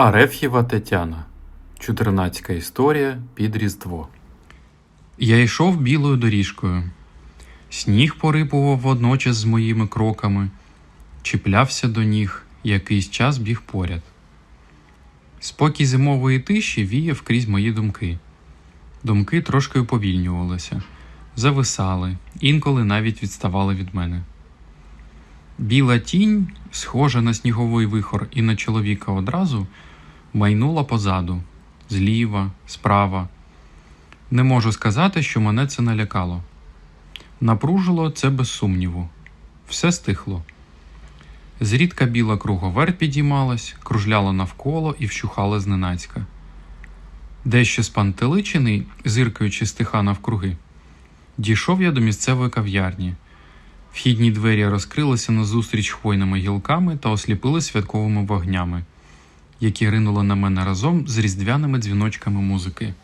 Ареф'єва Тетяна. Чотирнацька історія під Різдво. Я йшов білою доріжкою. Сніг порипував водночас з моїми кроками, чіплявся до ніг, якийсь час біг поряд. Спокій зимової тиші віяв крізь мої думки. Думки трошки уповільнювалися, зависали, інколи навіть відставали від мене. Біла тінь, схожа на сніговий вихор і на чоловіка одразу, майнула позаду, зліва, справа. Не можу сказати, що мене це налякало. Напружило це без сумніву. Все стихло. Зрідка біла круговерть підіймалась, кружляла навколо і вщухала зненацька. Дещо спантеличений, зиркаючи стиха навкруги, дійшов я до місцевої кав'ярні. Вхідні двері розкрилися назустріч хвойними гілками та осліпили святковими вогнями, які ринули на мене разом з різдвяними дзвіночками музики.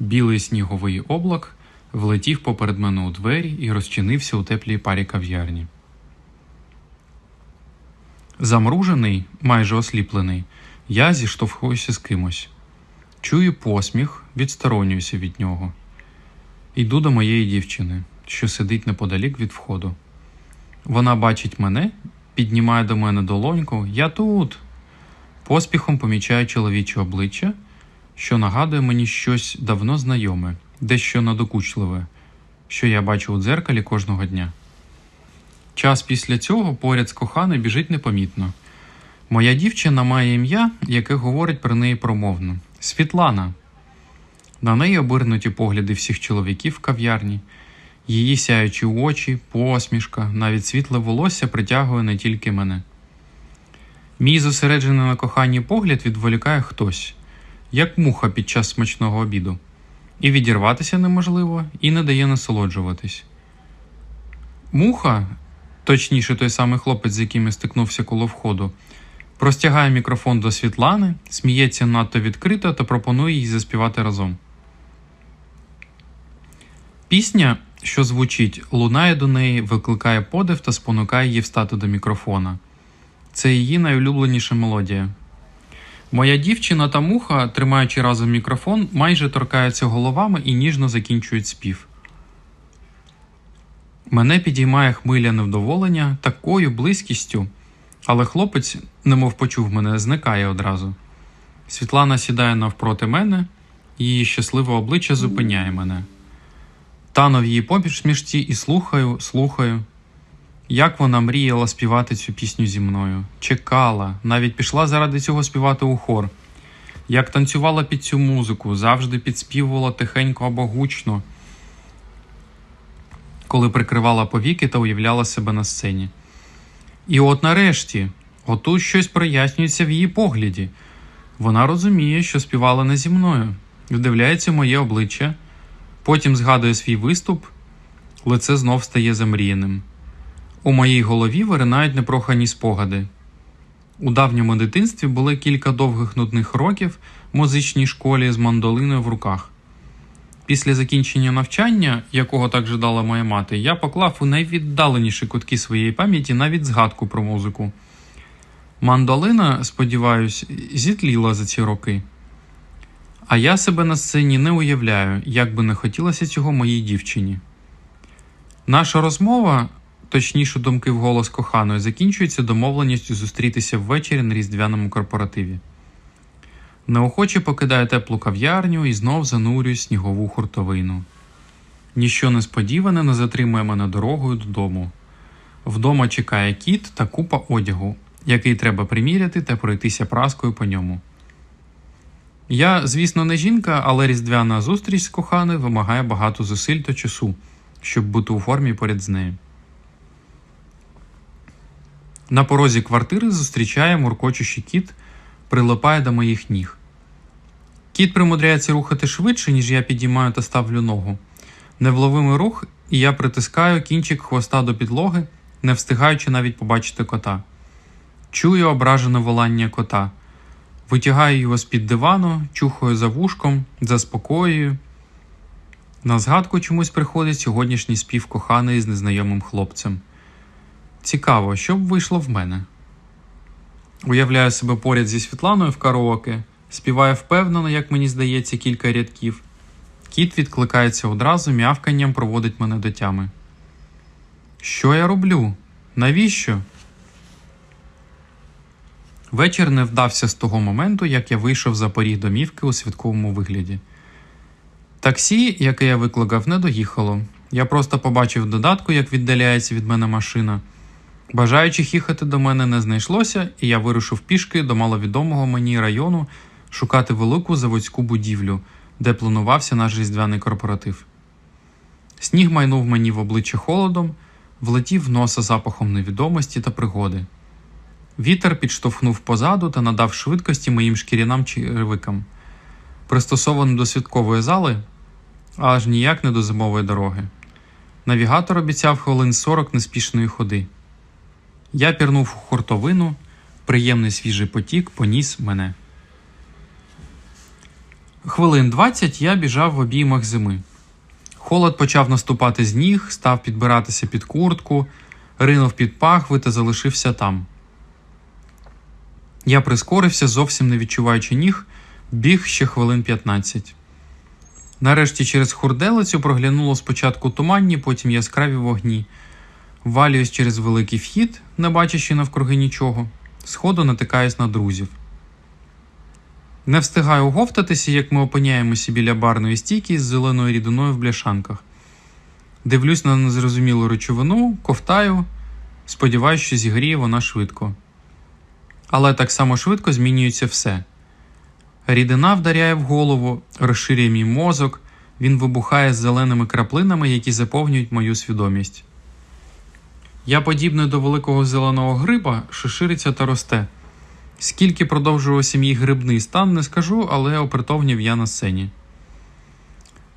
Білий сніговий облак влетів поперед мене у двері і розчинився у теплій парі кав'ярні. Замружений, майже осліплений, я зіштовхуюся з кимось. Чую посміх, відсторонююся від нього. Йду до моєї дівчини, що сидить неподалік від входу. Вона бачить мене, піднімає до мене долоньку Я тут. Поспіхом помічаю чоловіче обличчя, що нагадує мені щось давно знайоме, дещо надокучливе, що я бачу у дзеркалі кожного дня. Час після цього поряд з коханою біжить непомітно. Моя дівчина має ім'я, яке говорить про неї промовно Світлана. На неї обернуті погляди всіх чоловіків в кав'ярні. Її сяючі очі, посмішка, навіть світле волосся притягує не тільки мене. Мій зосереджений на коханні погляд відволікає хтось, як муха під час смачного обіду, і відірватися неможливо, і не дає насолоджуватись. Муха, точніше, той самий хлопець, з яким я стикнувся коло входу, простягає мікрофон до Світлани, сміється надто відкрито та пропонує їй заспівати разом. Пісня, що звучить, лунає до неї, викликає подив та спонукає її встати до мікрофона. Це її найулюбленіша мелодія. Моя дівчина та муха, тримаючи разом мікрофон, майже торкаються головами і ніжно закінчують спів. Мене підіймає хмиля невдоволення такою близькістю, але хлопець, немов почув мене, зникає одразу. Світлана сідає навпроти мене, її щасливе обличчя зупиняє мене. Тану в її поміжмішці і слухаю, слухаю. Як вона мріяла співати цю пісню зі мною, чекала, навіть пішла заради цього співати у хор. Як танцювала під цю музику, завжди підспівувала тихенько або гучно, коли прикривала повіки та уявляла себе на сцені. І от нарешті, отут щось прояснюється в її погляді. Вона розуміє, що співала не зі мною, вдивляється моє обличчя, потім згадує свій виступ, лице знов стає замріяним. У моїй голові виринають непрохані спогади. У давньому дитинстві були кілька довгих нудних років в музичній школі з мандолиною в руках. Після закінчення навчання, якого так жадала моя мати, я поклав у найвіддаленіші кутки своєї пам'яті навіть згадку про музику. Мандолина, сподіваюсь, зітліла за ці роки. А я себе на сцені не уявляю, як би не хотілося цього моїй дівчині. Наша розмова точніше думки в голос коханої, закінчується домовленістю зустрітися ввечері на різдвяному корпоративі. Неохоче покидаю теплу кав'ярню і знов занурюю снігову хуртовину. Ніщо несподіване не затримує мене дорогою додому. Вдома чекає кіт та купа одягу, який треба приміряти та пройтися праскою по ньому. Я, звісно, не жінка, але різдвяна зустріч з коханою вимагає багато зусиль та часу, щоб бути у формі поряд з нею. На порозі квартири зустрічає муркочущий кіт, прилипає до моїх ніг. Кіт примудряється рухати швидше, ніж я підіймаю та ставлю ногу. Невловимий рух, і я притискаю кінчик хвоста до підлоги, не встигаючи навіть побачити кота. Чую ображене волання кота. Витягаю його з-під дивану, чухаю за вушком, заспокоюю. На згадку чомусь приходить сьогоднішній спів коханий з незнайомим хлопцем. Цікаво, що б вийшло в мене. Уявляю себе поряд зі Світланою в караоке, співаю впевнено, як мені здається, кілька рядків. Кіт відкликається одразу, м'явканням проводить мене до тями. Що я роблю? Навіщо? Вечір не вдався з того моменту, як я вийшов за поріг домівки у святковому вигляді. Таксі, яке я викликав, не доїхало. Я просто побачив додатку, як віддаляється від мене машина. Бажаючих їхати до мене не знайшлося, і я вирушив пішки до маловідомого мені району шукати велику заводську будівлю, де планувався наш різдвяний корпоратив. Сніг майнув мені в обличчя холодом, влетів в носа запахом невідомості та пригоди. Вітер підштовхнув позаду та надав швидкості моїм шкірянам черевикам. Пристосований до святкової зали, аж ніяк не до зимової дороги. Навігатор обіцяв хвилин 40 неспішної ходи. Я пірнув у хуртовину, приємний свіжий потік поніс мене. Хвилин 20 я біжав в обіймах зими. Холод почав наступати з ніг, став підбиратися під куртку, ринув під пахви та залишився там. Я прискорився, зовсім не відчуваючи ніг, біг ще хвилин 15. Нарешті через хурделицю проглянуло спочатку туманні, потім яскраві вогні. Валююсь через великий вхід, не бачачи навкруги нічого, сходу натикаюсь на друзів. Не встигаю оговтатися, як ми опиняємося біля барної стійки з зеленою рідиною в бляшанках. Дивлюсь на незрозумілу речовину, ковтаю, сподіваюся, що зігріє вона швидко. Але так само швидко змінюється все. Рідина вдаряє в голову, розширює мій мозок, він вибухає з зеленими краплинами, які заповнюють мою свідомість. Я подібний до великого зеленого гриба, що шириться та росте. Скільки продовжувався мій грибний стан, не скажу, але опритовнів я на сцені.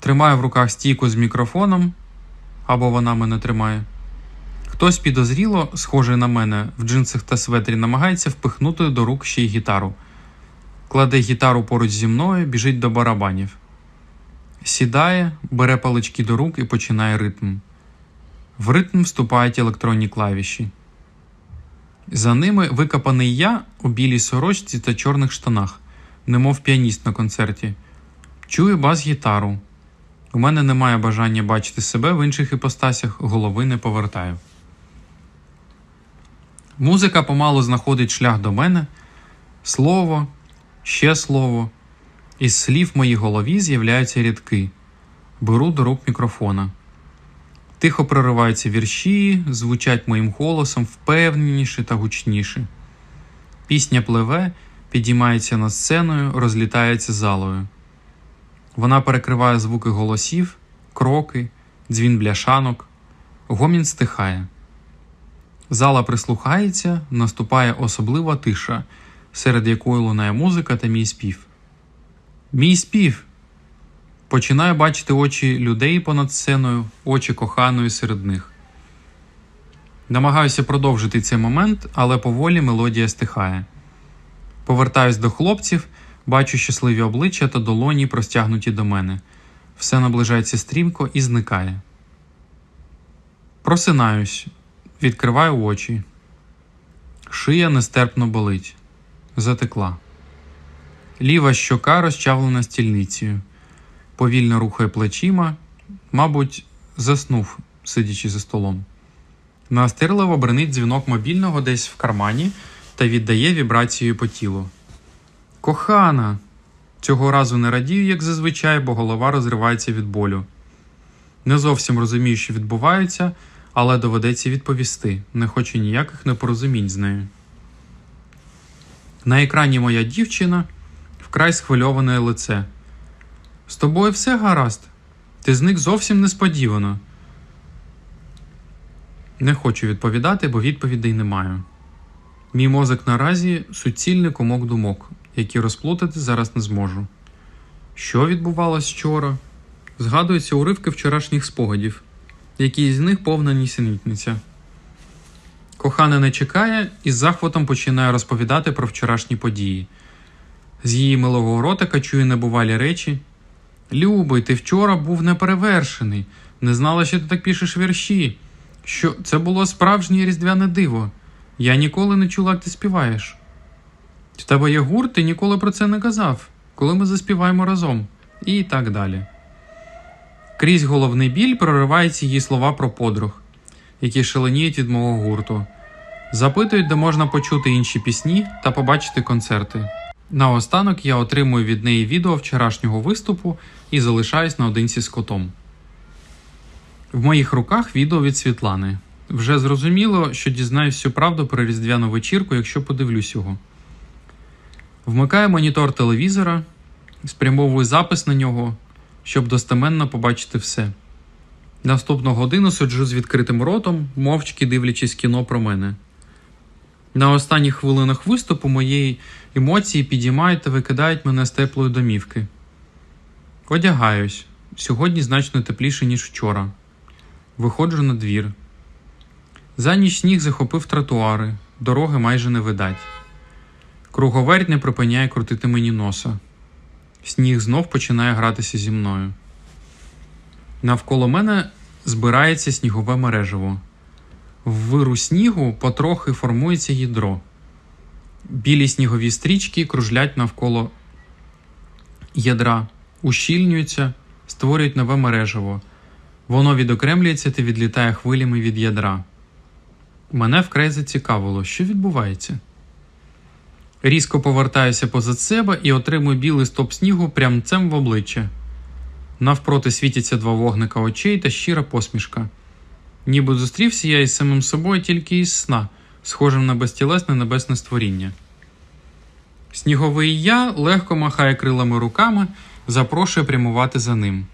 Тримаю в руках стійку з мікрофоном, або вона мене тримає. Хтось підозріло, схожий на мене, в джинсах та светрі, намагається впихнути до рук ще й гітару. Кладе гітару поруч зі мною, біжить до барабанів. Сідає, бере палички до рук і починає ритм. В ритм вступають електронні клавіші. За ними викопаний я у білій сорочці та чорних штанах, немов піаніст на концерті. Чую бас-гітару. У мене немає бажання бачити себе в інших іпостасях, голови не повертаю. Музика помалу знаходить шлях до мене. Слово, ще слово. Із слів в моїй голові з'являються рядки. Беру до рук мікрофона. Тихо прориваються вірші, звучать моїм голосом впевненіше та гучніше. Пісня пливе, підіймається над сценою, розлітається залою. Вона перекриває звуки голосів, кроки, дзвін бляшанок, гомін стихає. Зала прислухається, наступає особлива тиша, серед якої лунає музика та мій спів. Мій спів! Починаю бачити очі людей понад сценою, очі коханої серед них. Намагаюся продовжити цей момент, але поволі мелодія стихає. Повертаюсь до хлопців, бачу щасливі обличчя та долоні, простягнуті до мене. Все наближається стрімко і зникає. Просинаюсь, відкриваю очі. Шия нестерпно болить. Затекла. Ліва щока розчавлена стільницею повільно рухає плечима, мабуть, заснув, сидячи за столом. Настирливо бренить дзвінок мобільного десь в кармані та віддає вібрацією по тілу. Кохана! Цього разу не радію, як зазвичай, бо голова розривається від болю. Не зовсім розумію, що відбувається, але доведеться відповісти. Не хочу ніяких непорозумінь з нею. На екрані моя дівчина вкрай схвильоване лице. З тобою все гаразд. Ти зник зовсім несподівано. Не хочу відповідати, бо відповідей не маю. Мій мозок наразі суцільний комок думок, які розплутати зараз не зможу. Що відбувалось вчора? Згадуються уривки вчорашніх спогадів, які з них повна нісенітниця. Кохана не чекає і з захватом починає розповідати про вчорашні події. З її милого ротика чую небувалі речі. Любий, ти вчора був неперевершений, не знала, що ти так пишеш вірші. Що це було справжнє різдвяне диво. Я ніколи не чула, як ти співаєш. В тебе є гурт, ти ніколи про це не казав, коли ми заспіваємо разом. І так далі. Крізь головний біль прориваються її слова про подруг, які шаленіють від мого гурту. Запитують, де можна почути інші пісні та побачити концерти. Наостанок я отримую від неї відео вчорашнього виступу і залишаюсь наодинці з котом. В моїх руках відео від Світлани. Вже зрозуміло, що дізнаюсь всю правду про різдвяну вечірку, якщо подивлюсь його. Вмикаю монітор телевізора, спрямовую запис на нього, щоб достеменно побачити все. Наступну годину сиджу з відкритим ротом, мовчки дивлячись кіно про мене. На останніх хвилинах виступу моєї емоції підіймають та викидають мене з теплої домівки. Одягаюсь. Сьогодні значно тепліше, ніж вчора. Виходжу на двір. За ніч сніг захопив тротуари, дороги майже не видать. Круговерть не припиняє крутити мені носа. Сніг знов починає гратися зі мною. Навколо мене збирається снігове мережево. В виру снігу потрохи формується ядро. Білі снігові стрічки кружлять навколо ядра, ущільнюються, створюють нове мережево. Воно відокремлюється та відлітає хвилями від ядра. Мене вкрай зацікавило, що відбувається. Різко повертаюся позад себе і отримую білий стоп снігу прямцем в обличчя. Навпроти світяться два вогника очей та щира посмішка. Ніби зустрівся я із самим собою тільки із сна, схожим на безтілесне небесне створіння. Сніговий я легко махає крилами руками, запрошує прямувати за ним.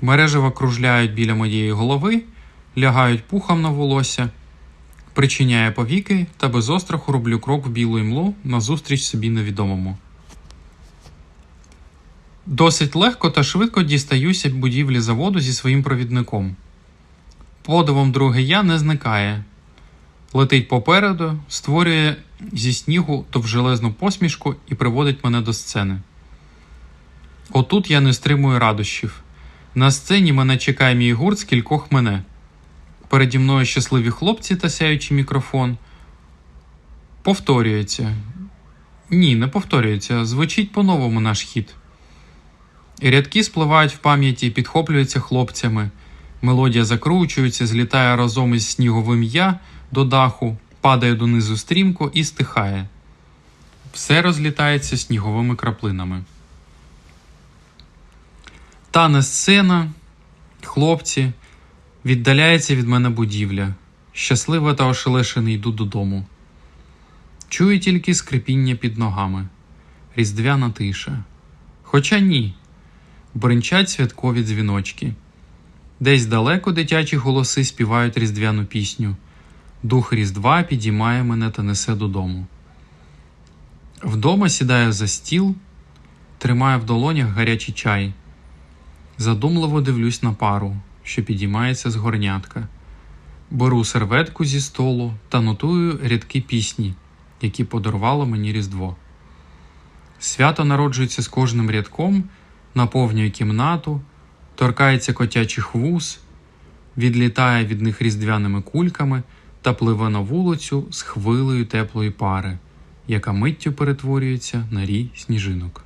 Мережева кружляють біля моєї голови, лягають пухом на волосся, причиняє повіки та без остраху роблю крок в білу імлу назустріч собі невідомому. Досить легко та швидко дістаюся будівлі заводу зі своїм провідником. Подивом друге я не зникає. Летить попереду, створює зі снігу довжелезну посмішку і приводить мене до сцени. Отут я не стримую радощів. На сцені мене чекає мій гурт з кількох мене. Переді мною щасливі хлопці та сяючий мікрофон. Повторюється. Ні, не повторюється. Звучить по-новому наш хід. Рядки спливають в пам'яті, підхоплюються хлопцями. Мелодія закручується, злітає разом із сніговим я до даху, падає донизу стрімко і стихає. Все розлітається сніговими краплинами. Тане сцена, хлопці, віддаляється від мене будівля. Щаслива та ошелешений йду додому. Чую тільки скрипіння під ногами, різдвяна тиша. Хоча ні, бринчать святкові дзвіночки. Десь далеко дитячі голоси співають різдвяну пісню. Дух Різдва підіймає мене та несе додому. Вдома сідаю за стіл, тримаю в долонях гарячий чай. Задумливо дивлюсь на пару, що підіймається з горнятка. Беру серветку зі столу та нотую рядки пісні, які подарувало мені Різдво. Свято народжується з кожним рядком, наповнює кімнату, торкається котячих вуз, відлітає від них різдвяними кульками та пливе на вулицю з хвилею теплої пари, яка миттю перетворюється на рій сніжинок.